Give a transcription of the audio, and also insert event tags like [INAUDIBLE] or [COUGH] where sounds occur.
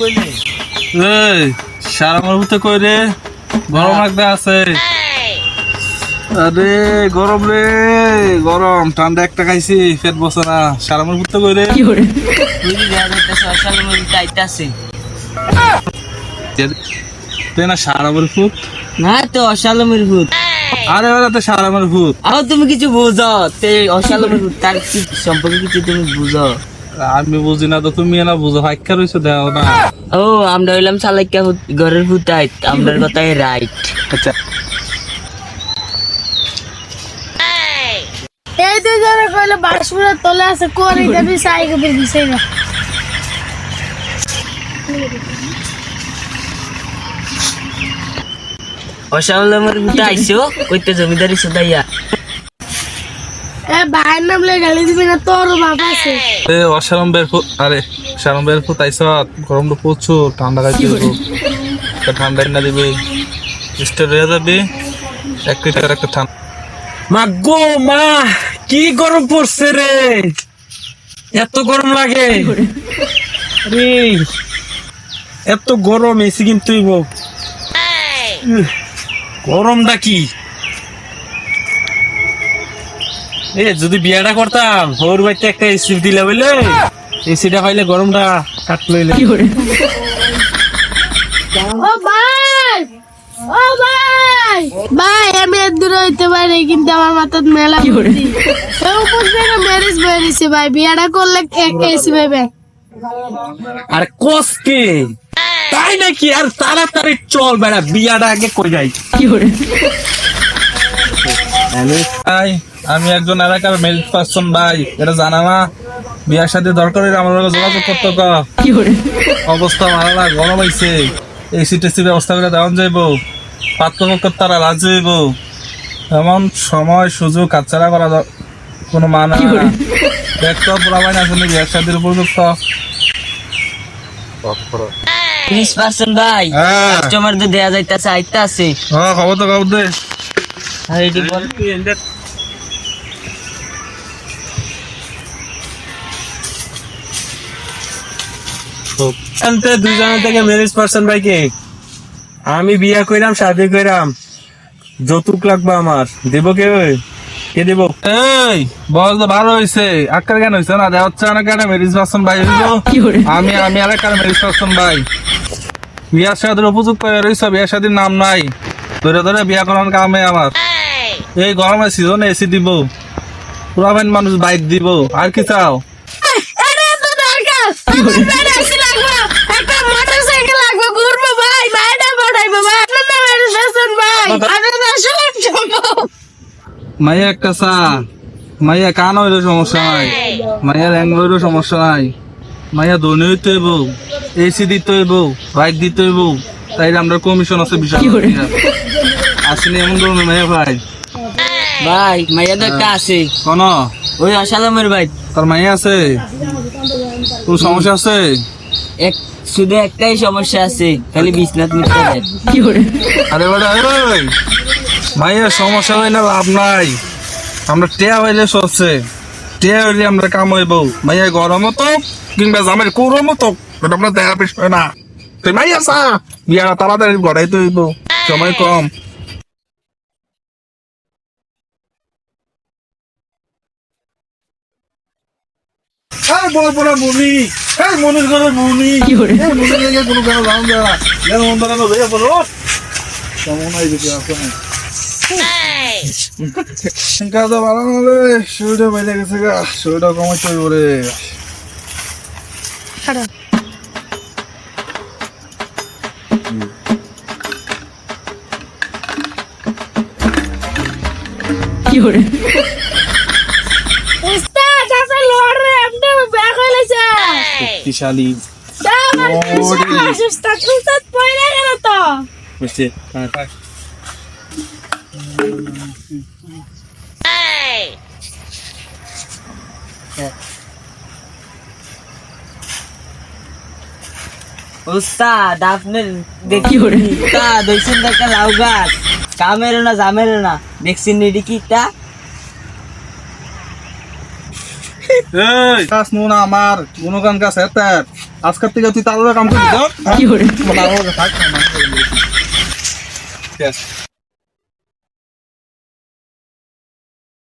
এই সারা মরুতে কই রে? গরম লাগতে আছে। আরে গরম রে গরম। ঠান্ডা একটা খাইছি পেট বসে না। সারা মরুতে কই রে? তুই না সারা মরুত না তো অসালমের ভূত। আরে ওরা তো সারা মরুত আও তুমি কিছু বুঝো। তে অসালমের ভূত তার কি সম্পর্কে কিছু তুমি বুঝো? আমি বুঝি না তো তুমি না বুঝো হাইকা রয়েছে দেখো না। ও আমরা হইলাম সালাইকা ঘরের ভূতাই আমরার কথাই রাইট। আচ্ছা। এই দুই জনে কইলে বাসপুরের তলে আছে কোরি দেবি সাইকে বেবি সাইরা অসালমের ভূত আইসো কইতে জমিদারি সদাইয়া। এ ভাইয়ের নাম লে গালি দিবি না তোর বাপ আছে। এ অসারম বের আরে সারম বের ফুট আইস গরমটা প্রচুর ঠান্ডা খাইতে দেবো ঠান্ডা না দিবি। স্টেট হয়ে যাবি? এক লিটার একটা ঠান্ডা মা গো মা কি গরম পড়ছে রে? এত গরম লাগে। রে এত গরম এসি কিন্তু গরমটা কি? এ যদি বিয়াটা করতাম ওর বাড়িতে একটা এসি দিলে বলে এসিটা পাইলে গরমটা কাটলো ও ভাই! ও ভাই! ভাই আমি দূরে হইতে পারি কিন্তু আমার মাথাত মেলা বুদ্ধি। এ উপর থেকে ম্যারেজ বেরিয়েছে ভাই বিয়াটা করলে এসি ভাই আর কসকে তাই নাকি আর তাড়াতাড়ি চল বেড়া বিয়াটা আগে কই যাই? ভাই আমি একজন এলাকার মেল পার্সন ভাই এটা জানা না। বিয়ার সাথে দরকার হলে আমার যোগাযোগ করতে ক অবস্থা ভালো না গরম হয়েছে এসি টেসি ব্যবস্থা করে দেওয়ান যাইব। পাত্রপক্ষ তারা রাজি হইব। এমন সময় সুযোগ কাচ্চারা করা দ- কোনো মান দেখতো পুরা ভাই না শুনে বিয়ার সাথে উপযুক্ত। ত্রিশ পার্সেন্ট ভাই হ্যাঁ। কাস্টমার তো দেয়া যাইতাছে আইতাছে। হ্যাঁ খবর তো খবর দে। দুজনের থেকে ম্যারেজ পার্সন ভাইকে আমি বিয়া কইরাম শাদি কইরাম। যৌতুক লাগবে আমার। দেব কে ওই? কে দেব? এই বল তো ভালো হয়েছে আক্কার কেন হয়েছে না? দেওয়া হচ্ছে না কেন মেরিজ পার্সন ভাই হইব। [LAUGHS] আমি আমি এলাকার মেরিজ পার্সন ভাই। বিয়ার সাদের উপযুক্ত হয়ে রয়েছে বিয়ার সাদির নাম নাই। ধরে ধরে বিয়া করার কামে আমার। এই গরমের সিজনে এসি দিব। পুরাবেন মানুষ বাইক দিব। আর কি চাও এটা তো দরকার আমার পেটে এসি লাগবে একটা মোটরসাইকেল লাগবে ঘুরবো ভাই ভাইটা পাঠাইবো ভাই আপনার নাম ম্যারেজ পার্সন ভাই আপনার আসলে সম্ভব মাইয়া একটা চা। মাইয়া কান হইলেও সমস্যা নাই। মাইয়া ল্যাং হইলেও সমস্যা নাই। মাইয়া ধনী হইতে হইব এসি দিতে হইব বাইক দিতে হইব। তাই আমরা কমিশন আছে বিশাল আসেনি এমন ধরনের মাইয়া ভাই। ভাই মাইয়া তো একটা আছে। কোন? ওই অসালমের ভাই। তোর মাইয়া আছে? কোন সমস্যা আছে? এক শুধু একটাই সমস্যা আছে খালি বিছনাথ দেয় আরে বেটা মাইয়া সমস্যা হয় না লাভ নাই। আমরা টেয়া হইলে সরছে টেয়া হইলে আমরা কাম হইব। মাইয়া গরম তো কিংবা জামের কুরম তো এটা আমরা দেখা বিষয় না। তুই মাইয়া সা বিয়া তাড়াতাড়ি গড়াই তো হইব। সময় কম। বড় বড় মুনি এই মনের ঘরে মুনি এই মনের লেগে কোনো কেন দাম দেয় না। যেন দাঁড়ানো হয়ে বলো কেমন হয় দেখি কাজ ভালো হলে শরীরটা বাইরে গেছে গা শরীরটা কমাইতে হইব রে। উস্তাদ আছে লোয়ার আপনি ব্যাক শক্তিশালী। আমার উস্তাদ উস্তাদ পয়লা গেল তো। বুঝছে উস্তাদ আপনার দেখি উস্তাদ ওইসব একটা লাউ গাছ কামের না জামের না দেখছেন এটি কি তা এই কাজ নুন আমার গুণগান গাছ এতার আজকের থেকে তুই তার কাম করবি